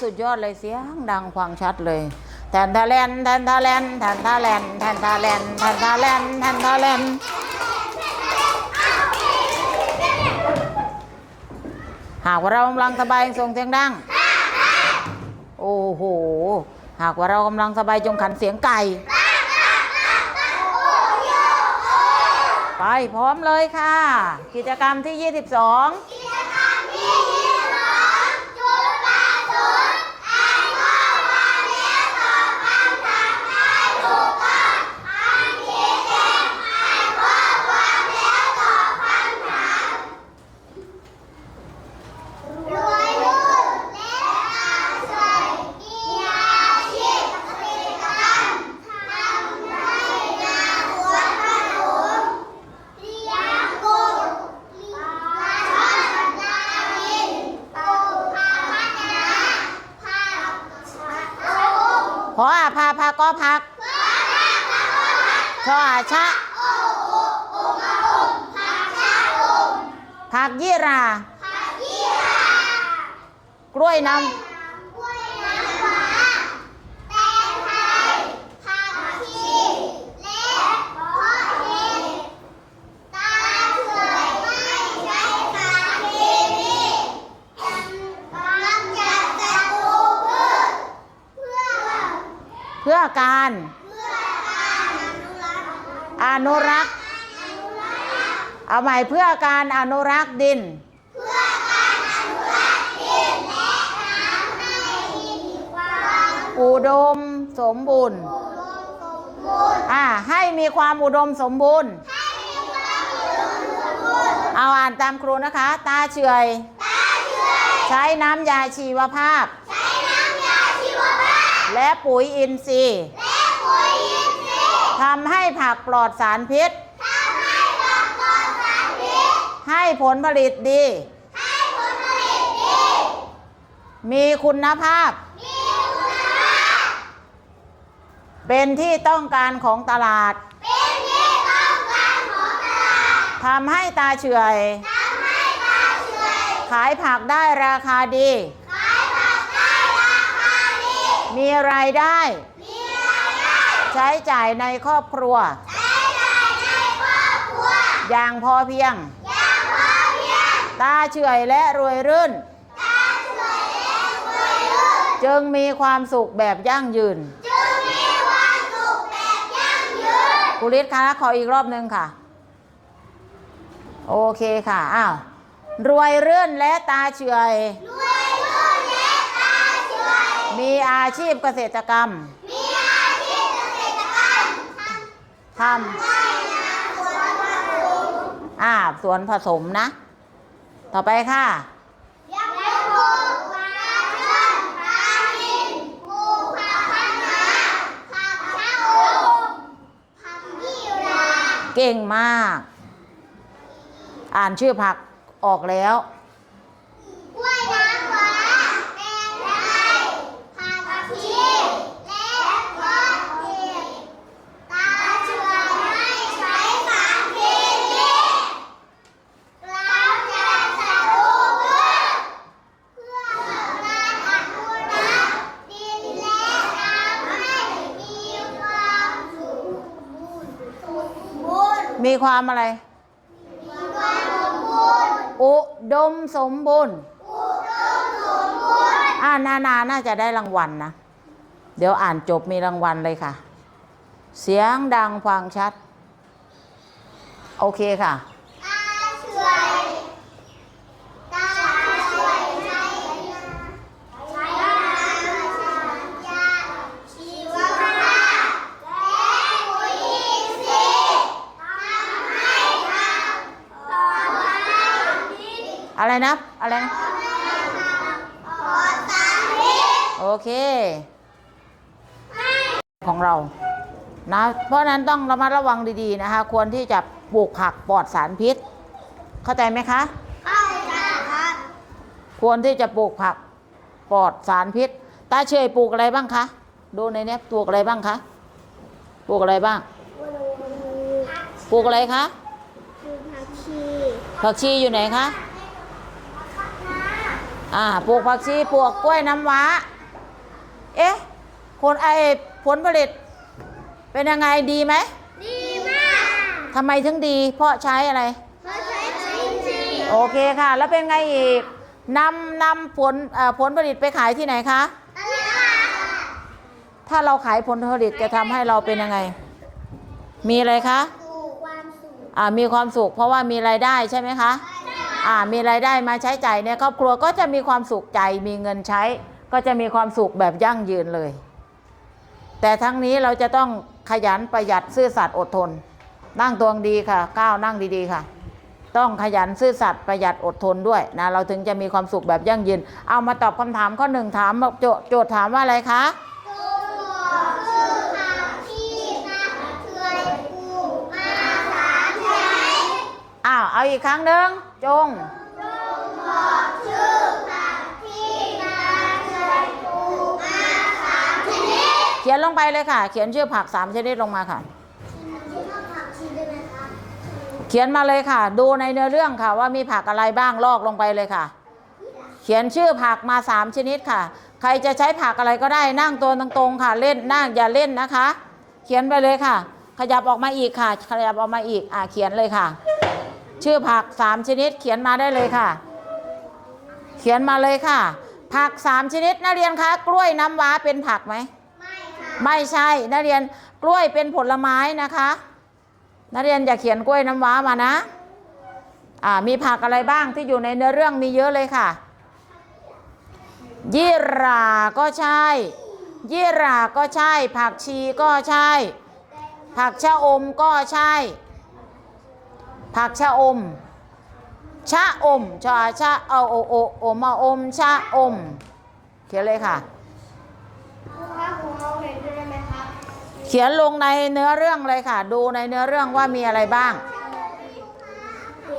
สุดยอดเลยเสียงดังฟังชัดเลยแทนทาแลนแทนทาแลนแทนทาแลนแทนทาแลนแทนทาแลนแทนทาแลนหากว่าเรากำลังสบายส่งเสียงดัง โอ้โห หากว่าเรากำลังสบายจงขันเสียงไก่ ไปพร้อมเลยค่ะ กิจกรรมที่ 22รวยรุ่นและอาศัยมีอาชีพเกษตรกรรมทำไรนาสวนขนมเลี้ยงกุ้งปลาช่อนนาวินปลูกผักพัฒนาผักชะอม ขออาพาพาก็พักชออาชะผักยี่ราผักยี่หร่ากล้วยน้กล้วยน้ำว้าแตงไทยผักชีและเพาะเห็ดตาเฉยไม่ใช้สารเคมีกำจัดศัตรูพืชเพื่อำเพื่อการเพื่อการอนุรักษ์อนุรักษ์ เอาใหม่เพื่อการอนุรักษ์ดิน เพื่อการอนุรักษ์ดินและน้ำให้มีความอุดมสมบูรณ์อ่าให้มีความอุดมสมบูรณ์ เอาอ่านตามครูนะคะ ตาเฉย ใช้น้ำยาชีวภาพ ใช้น้ำยาชีวภาพ และปุ๋ยอินทรีย์และปุ๋ยอินทรีย์ทำให้ผักปลอดสารพิษทำให้ผักปลอดสารพิษ ให้ผลผลิตดี ให้ผลผลิตดี มีคุณภาพ มีคุณภาพ เป็นที่ต้องการของตลาด เป็นที่ต้องการของตลาดทำให้ตาเฉอยทำให้ตาเฉยขายผักได้ราคาดี ขายผักได้ราคาดี มีรายได้มีรายได้ใช้จ่ายในครอบครัวใช้จ่ายในครอบครัว อย่างพอเพียงอย่างพอเพียงตาเฉอยและรวยรื่นตาเฉยและรวยรื่นจึงมีความสุขแบบยั่งยืนจึงมีความสุขแบบยั่งยืนกุลิศคะขออีกรอบหนึ่งค่ะ โอเคค่ะ อ้าว รวยรื่นและตาเฉอยรวยรื่นและตาเฉย มีอาชีพเกษตรกรรม มีอาชีพเกษตรกรรมทไร่นาสวนผสมำอ่าสวนผสมนะ ต่อไปค่ะเลี้ยงกุ้งปลาช่อนานิลปลูกผักคะน้าผักชะอมผักยี่ราเก่งมาก อ่านชื่อผักออกแล้ว กล้วยน้ำว้าแตงไทยผักชีและเพาะเห็ดตาเฉยไม่ใช้สารเคมีกำจัดศัตรูพืชเพื่อการอนุรักษ์ดินและน้ำให้มีความสมบูรณ์สมบูรณ์ มี ความอะไรมีความสมบูรณ์อุดมสมบูรณ์อุดมสมบูรณ์ อ่านานาน่าจะได้รางวัลนะ เดี๋ยวอ่านจบมีรางวัลเลยค่ะ เสียงดังฟังชัด โอเคค่ะ ตาเฉยตาเฉยใช้ใช้ยาชีวภาพและปุ๋ยอินทรีย์ทำให้ผักปลอดสารพิษ อะไร นะ อะไรนะทำให้ผักปลอดสารพิษโอเค ของเรา นะ เพราะฉะนั้นต้องระมัดระวังดีๆนะคะ ควรที่จะปลูกผักปลอดสารพิษ เข้าใจไหมคะเข้าใจครับควรที่จะปลูกผักปลอดสารพิษ ตาเชยปลูกอะไรบ้างคะ ดูในเนี้ยปลูกอะไรบ้างคะ ปลูกอะไรบ้าง ปลูกอะไรคะคือผักชี ผักชีอยู่ไหนคะผักคะน้า อ่าปลูกผักชีปลูกกล้วยน้ำว้า เอ๊ะผลไอผลผลิต เป็นยังไงดีไหมดีมากทำไมถึงดี เพราะใช้อะไร เพราะใช้ชิ้นชีโอเคค่ะ แล้วเป็นไงอีกนำนำผลเอ่อผลผลิตไปขายที่ไหนคะตลาดถ้าเราขายผลผลิตจะทำให้เราเป็นยังไง มีอะไรคะสู่ความสุขอ่ามีความสุขเพราะว่ามีรายได้ใช่ไหมคะอ่า มีรายได้มาใช้ใจ่ายในครอบครัวก็จะมีความสุขใจมีเงินใช้ ก็จะมีความสุขแบบยั่งยืนเลย แต่ทั้งนี้เราจะต้องขยันประหยัดซื่อสัตย์อดทน นั่งตวงดีค่ะก้าวนั่งดีๆค่ะ ต้องขยันซื่อสัตย์ประหยัดอดทนด้วยนะเราถึงจะมีความสุขแบบยั่งยืน เอามาตอบคำถามข้อหนึ่งถามโจโจทย์ถามว่าอะไรคะ ตัวคือผักที่นาเคยปลูกมาสามชนิด อ้าว เอาอีกครั้งหนึ่งจงจงบอกชื่อผักที่นาเคยปลูกมาสามชนิด เขียนลงไปเลยค่ะ เขียนชื่อผักสามชนิดลงมาค่ะชื่อผักชีได้ไหมคะเขียนมาเลยค่ะ ดูในเนื้อเรื่องค่ะ ว่ามีผักอะไรบ้างลอกลงไปเลยค่ะ เขียนชื่อผักมาสามชนิดค่ะ ใครจะใช้ผักอะไรก็ได้นั่งตัวตรงๆค่ะ เล่นนั่งอย่าเล่นนะคะ เขียนไปเลยค่ะ ขยับออกมาอีกค่ะ ขยับออกมาอีกอ่าเขียนเลยค่ะ ชื่อผักสามชนิดเขียนมาได้เลยค่ะ เขียนมาเลยค่ะ ผักสามชนิดนักเรียนคะกล้วยน้ำว้าเป็นผักไหมไม่ค่ะไม่ใช่นักเรียนกล้วยเป็นผลไม้นะคะนักเรียนอย่าเขียนกล้วยน้ำว้ามานะอ่ามีผักอะไรบ้างที่อยู่ในเนื้อเรื่องมีเยอะเลยค่ะ ยี่หราก็ใช่ ยี่หราก็ใช่ ผักชีก็ใช่ ผักชะอมก็ใช่ ผักชะอม ชะอม ชาชะเอาโอโอโอมาอม ชะอม เขียนเลยค่ะครูคะครูมองเห็นได้ไหมครับเขียนลงในเนื้อเรื่องเลยค่ะ ดูในเนื้อเรื่องว่ามีอะไรบ้าง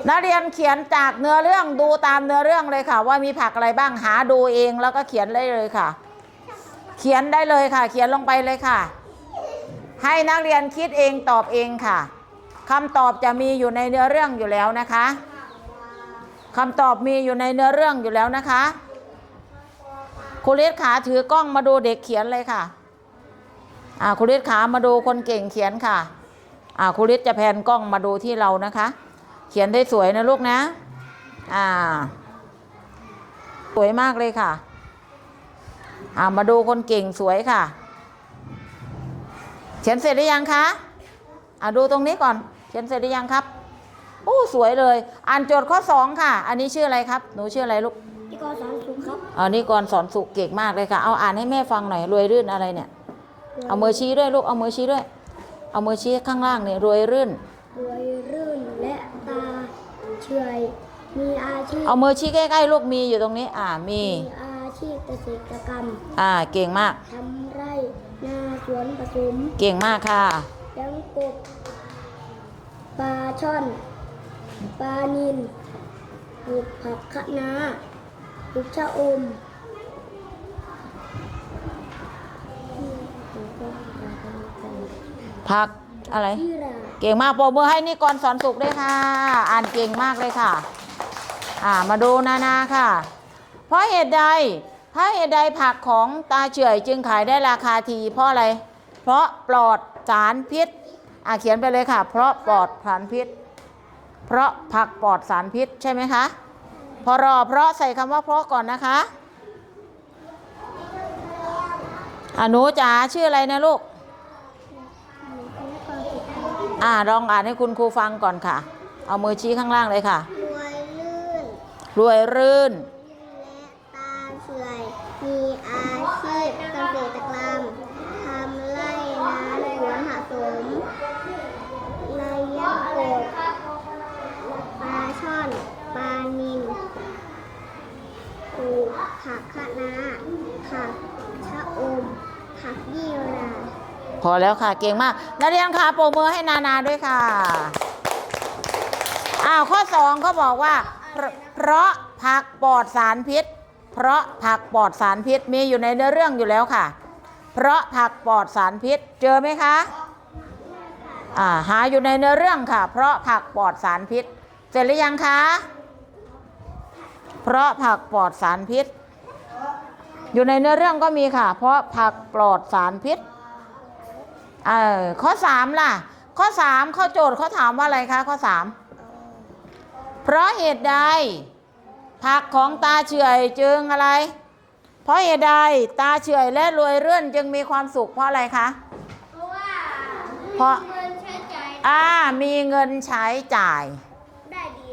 นักเรียนเขียนจากเนื้อเรื่องดูตามเนื้อเรื่องเลยค่ะ ว่ามีผักอะไรบ้างหาดูเองแล้วก็เขียนได้เลยค่ะ เขียนได้เลยค่ะ เขียนลงไปเลยค่ะ ให้นักเรียนคิดเองตอบเองค่ะ คำตอบจะมีอยู่ในเนื้อเรื่องอยู่แล้วนะคะคำตอบมีอยู่ในเนื้อเรื่องอยู่แล้วนะคะครูเลสขาถือกล้องมาดูเด็กเขียนเลยค่ะอ่าครูฤทธิ์ขามาดูคนเก่งเขียนค่ะอ่าครูฤทธิ์จะแพนกล้องมาดูที่เรานะคะ เขียนได้สวยนะลูกนะอ่าสวยมากเลยค่ะอ่ามาดูคนเก่งสวยค่ะ เขียนเสร็จหรือยังคะอ่าดูตรงนี้ก่อน เขียนเสร็จหรือยังครับโอ้สวยเลย อ่านโจทย์ข้อสองค่ะ อันนี้ชื่ออะไรครับ หนูชื่ออะไรลูกพี่กอสอนสุขครับอ๋อนี่ก่อนสอนสุขเก่งมากเลยค่ะ เอาอ่านให้แม่ฟังหน่อย รวยรื่นอะไรเนี่ย เอามือชี้ด้วยลูก เอามือชี้ด้วย เอามือชี้ข้างล่างเนี่ยรวยรื่น รวยรื่นและตาเฉยมีอาชีพ เอามือชี้ใกล้ๆลูก มีอยู่ตรงนี้ อ่า มี มีอาชีพเกษตรกรรม อ่า เก่งมาก ทำไร่ นาสวนผสม เก่งมากค่ะเลี้ยงกบ ปลาช่อน ปลานิลปลูกผักคะน้าปลูกชะอมพักอะไร ที่ราเก่งมากปรบมือให้นี่ก่อนสอนสุขด้วยค่ะ อ่านเก่งมากเลยค่ะ อ่ามาดูนานาค่ะ เพราะเหตุใดเพราะเหตุใดผักของตาเฉอยจึงขายได้ราคาทีเพราะอะไร เพราะปลอดสารพิษ อ่าเขียนไปเลยค่ะ เพราะปลอดสารพิษ เพราะผักปลอดสารพิษใช่ไหมคะ พอรอเพราะใส่คำว่าเพราะก่อนนะคะอ่าหนูจ๋าชื่ออะไรนะลูก อ่าลองอ่านให้คุณครูฟังก่อนค่ะ เอามือชี้ข้างล่างเลยค่ะ รวยลื่น รวยรื่น และตาเฉยมีอาชีพเกษตรกรรมทำไร่นาสวนผสมเลี้ยงกบปลาช่อน ปลานิลปลูกผักคะน้าผักชะอม ผักยี่หรา พอแล้วค่ะเก่งมาก นักเรียนค่ะโปรมือให้นานาด้วยค่ะอ้าวข้อสองเขาบอกว่า เพราะผักปลอดสารพิษ เพราะผักปลอดสารพิษมีอยู่ในเนื้อเรื่องอยู่แล้วค่ะ เพราะผักปลอดสารพิษเจอไหมคะอ่าหาอยู่ในเนื้อเรื่องค่ะ เพราะผักปลอดสารพิษ เสร็จหรือยังคะเพราะผักปลอดสารพิษ อยู่ในเนื้อเรื่องก็มีค่ะ เพราะผักปลอดสารพิษ เออข้อสามล่ะ ข้อสามข้อโจทย์เขาถามว่าอะไรคะข้อสามเพราะเหตุใด ผักของตาเฉื่อยจึงอะไร เพราะเหตุใดตาเฉื่อยและรวยเรื่อนจึงมีความสุขเพราะอะไรคะเพราะว่าเพราะเงินใช้จ่ายอ่ามีเงินใช้จ่ายได้ดี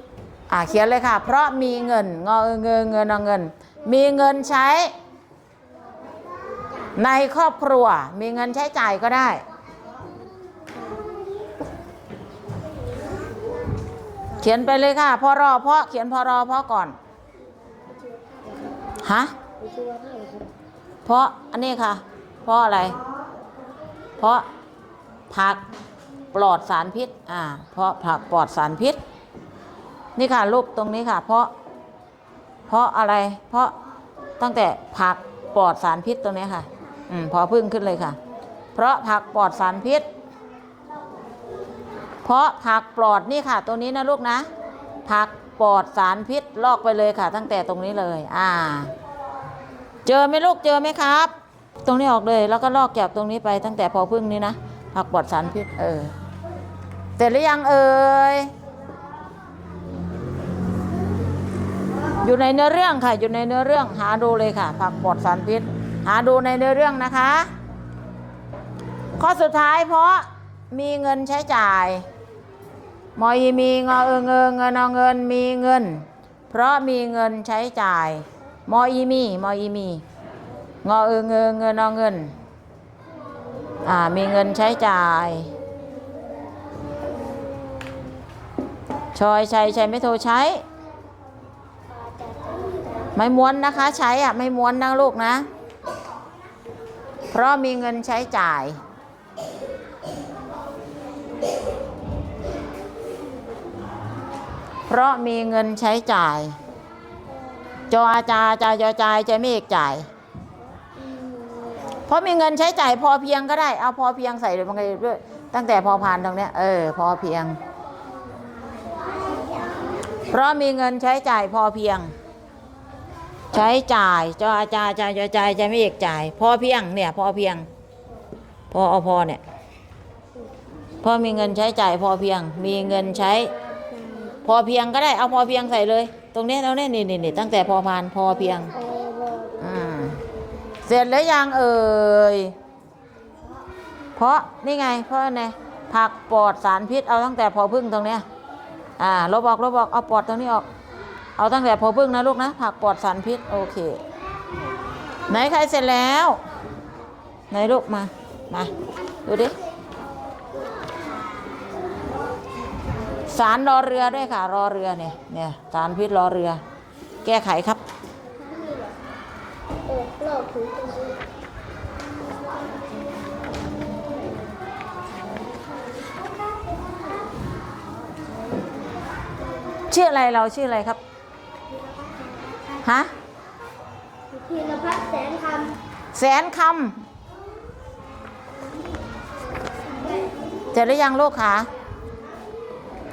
อ่าเขียนเลยค่ะ เพราะมีเงินงอเงินเงินเอาเงิน มีเงินใช้ ในครอบครัว มีเงินใช้จ่ายก็ได้ ขียนไปเลยค่ะพอรอเพราะเขียนพอรอเพราะก่อนฮะเพราะอันนี้ค่ะ เพราะอะไร เพราะผักปลอดสารพิษ อ่า เพราะผักปลอดสารพิษ นี่ค่ะรูปตรงนี้ค่ะ เพราะ เพราะอะไร เพราะตั้งแต่ผักปลอดสารพิษตรงนี้ค่ะ อืมพอพึ่งขึ้นเลยค่ะ เพราะผักปลอดสารพิษ เพราะผักปลอดนี่ค่ะ ตัวนี้นะลูกนะ ผักปลอดสารพิษลอกไปเลยค่ะ ตั้งแต่ตรงนี้เลย อ่า เจอไหมลูกเจอไหมครับ ตรงนี้ออกเลยแล้วก็ลอกจากตรงนี้ไปตั้งแต่พอพึ่งนี้นะผักปลอดสารพิษเออเสร็จหรือยังเอ่ยอยู่ในเนื้อเรื่องค่ะ อยู่ในเนื้อเรื่องหาดูเลยค่ะ ผักปลอดสารพิษ หาดูในเนื้อเรื่องนะคะ ข้อสุดท้ายเพราะมีเงินใช้จ่าย มอยีมีงอเออเงเงินเอาเงินมีเงิน เพราะมีเงินใช้จ่าย มอยีมีมอยีมี งอเออเงเงินเอาเงินอ่ามีเงินใช้จ่ายชอยชัยชัยไม่โทรใช้ ไม่ม้วนนะคะใช้อะไม่ม้วนนะลูกนะ เพราะมีเงินใช้จ่าย เพราะมีเงินใช้จ่าย จออาจาจายอจายใจไม่เอกจ่าย เพราะมีเงินใช้จ่ายพอเพียงก็ได้ เอาพอเพียงใส่เลยมันก็ด้วย ตั้งแต่พอพานตรงเนี้ย เออ พอเพียง เพราะมีเงินใช้จ่ายพอเพียง ใช้จ่าย จออาจารย์จ่ายจอจ่ายใจไม่เอกจ่าย พอเพียงเนี่ย พอเพียง พอเอาพอเนี่ยพอมีเงินใช้จ่ายพอเพียง มีเงินใช้ พอเพียงก็ได้เอาพอเพียงใส่เลย ตรงนี้ตรงนี้นี่นี่นี่ตั้งแต่พอพานพอเพียงอืมเสร็จแล้วยังเอ่ยเพราะนี่ไง เพราะไงผักปลอดสารพิษเอาตั้งแต่พอพึ่งตรงเนี้ยอ่าลบออกลบออกเอาปลอดตรงนี้ออก เอาตั้งแต่พอพึ่งนะลูกนะผักปลอดสารพิษโอเค ไหนใครเสร็จแล้ว ไหนลูกมามาดูดิ สารรอเรือด้วยค่ะ รอเรือเนี่ยเนี่ยสารพิษรอเรือ แก้ไขครับโอ้โลกถึงตรงนี้ชื่ออะไรเราชื่ออะไรครับ ฮะพีรพัฒน์แสนคแสนคำเสร็จหรือยังลูกคะเส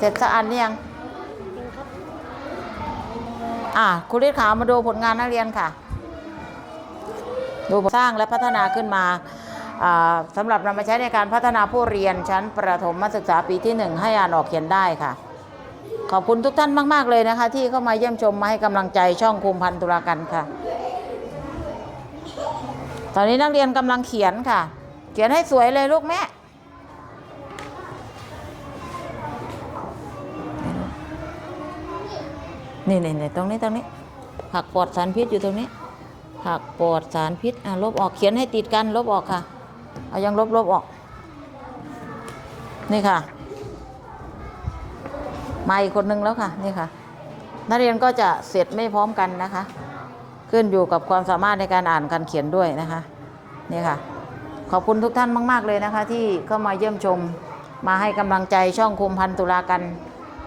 ร็จสะอันหรือยัง อะคุณฤทธิ์ขามาดูผลงานนักเรียนค่ะ ดูสร้างและพัฒนาขึ้นมาสำหรับนำมาใช้ในการพัฒนาผู้เรียนชั้นประถมศึกษาปีที่หนึ่งให้อ่านออกเขียนได้ค่ะ ขอบคุณทุกท่านมาก ๆ เลยนะคะ ที่เข้ามาเยี่ยมชมมาให้กำลังใจช่องคุมพันธุรากันค่ะ ตอนนี้นักเรียนกำลังเขียนค่ะ เขียนให้สวยเลยลูกแม่ นี่นี่นี่ตรงนี้ตรงนี้ผักปลอดสารพิษอยู่ตรงนี้ ผักปลอดสารพิษอะลบออกเขียนให้ติดกันลบออกค่ะเอายังลบลบออก นี่ค่ะ มาอีกคนนึงแล้วค่ะนี่ค่ะ นักเรียนก็จะเสร็จไม่พร้อมกันนะคะ ขึ้นอยู่กับความสามารถในการอ่านการเขียนด้วยนะคะนี่ค่ะ ขอบคุณทุกท่านมาก ๆเลยนะคะ ที่เข้ามาเยี่ยมชมมาให้กำลังใจช่องคุมพันตุลากัน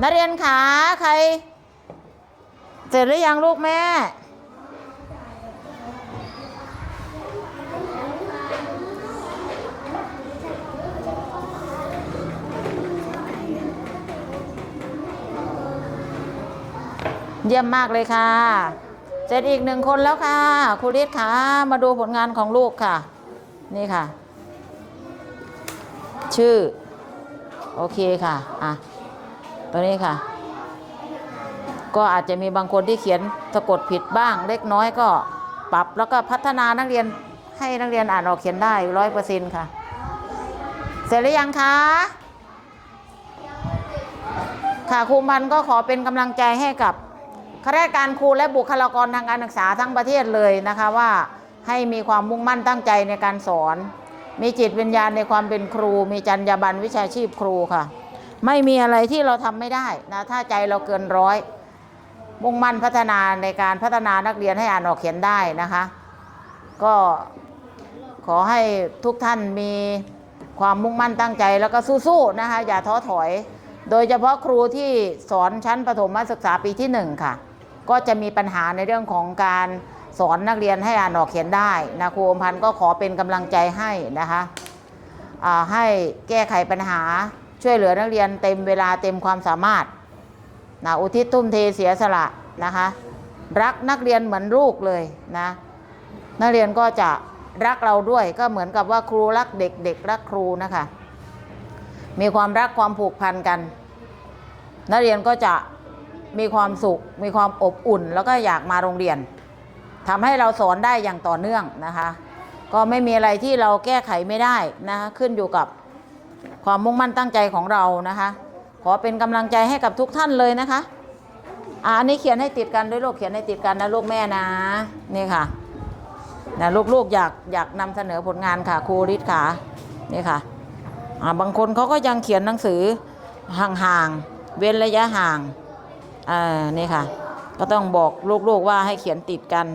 นักเรียนขาใคร เสร็จหรือยังลูกแม่ เยี่ยมมากเลยค่ะ เสร็จอีกหนึ่งคนแล้วค่ะครูฤทธิ์ค่ะ มาดูผลงานของลูกค่ะ นี่ค่ะ ชื่อ โอเคค่ะ อะ ตัวนี้ค่ะ ก็อาจจะมีบางคนที่เขียนสะกดผิดบ้าง เล็กน้อยก็ปรับแล้วก็พัฒนานักเรียนให้นักเรียนอ่านออกเขียนได้ร้อยเปอร์เซ็นต์ค่ะ เสร็จหรือยังคะ ค่ะครูมันก็ขอเป็นกำลังใจให้กับข้าราชการครูและบุคลากรทางการศึกษาทั้งประเทศเลยนะคะว่าให้มีความมุ่งมั่นตั้งใจในการสอน มีจิตวิญญาณในความเป็นครู มีจรรยาบรรณวิชาชีพครูค่ะ ไม่มีอะไรที่เราทำไม่ได้นะถ้าใจเราเกินร้อย มุ่งมั่นพัฒนาในการพัฒนานักเรียนให้อ่านออกเขียนได้นะคะ ก็ขอให้ทุกท่านมีความมุ่งมั่นตั้งใจแล้วก็สู้ๆนะคะ อย่าท้อถอย โดยเฉพาะครูที่สอนชั้นประถมศึกษาปีที่หนึ่งค่ะ ก็จะมีปัญหาในเรื่องของการสอนนักเรียนให้อ่านออกเขียนได้นะครูอมพันธ์ก็ขอเป็นกำลังใจให้นะคะให้แก้ไขปัญหาช่วยเหลือนักเรียนเต็มเวลาเต็มความสามารถ นะอุทิศทุ่มเทเสียสละนะคะ รักนักเรียนเหมือนลูกเลยนะ นักเรียนก็จะรักเราด้วยก็เหมือนกับว่าครูรักเด็กเด็กรักครูนะคะ มีความรักความผูกพันกัน นักเรียนก็จะมีความสุข มีความอบอุ่น แล้วก็อยากมาโรงเรียนทำให้เราสอนได้อย่างต่อเนื่องนะคะ ก็ไม่มีอะไรที่เราแก้ไขไม่ได้นะคะขึ้นอยู่กับความมุ่งมั่นตั้งใจของเรานะคะ อเป็นกำลังใจให้กับทุกท่านเลยนะคะอ่าอันนี้เขียนให้ติดกันด้วยลูกเขียนให้ติดกันนะลูกแม่นะนี่ค่ะนะลูกๆอยากอยากนำเสนอผลงานค่ะครูฤทธิ์ค่ะนี่ค่ะอ่าบางคนเขาก็ยังเขียนหนังสือห่างๆเว้นระยะห่างอ่านี่ค่ะ ก็ต้องบอกลูกๆว่าให้เขียนติดกัน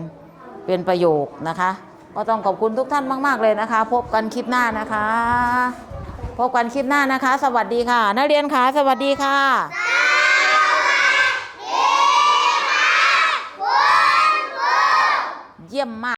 เป็นประโยคนะคะ ก็ต้องขอบคุณทุกท่านมาก ๆ เลยนะคะ พบกันคลิปหน้านะคะ พบกันคลิปหน้านะคะ สวัสดีค่ะ นักเรียนคะสวัสดีค่ะเยี่ยมมาก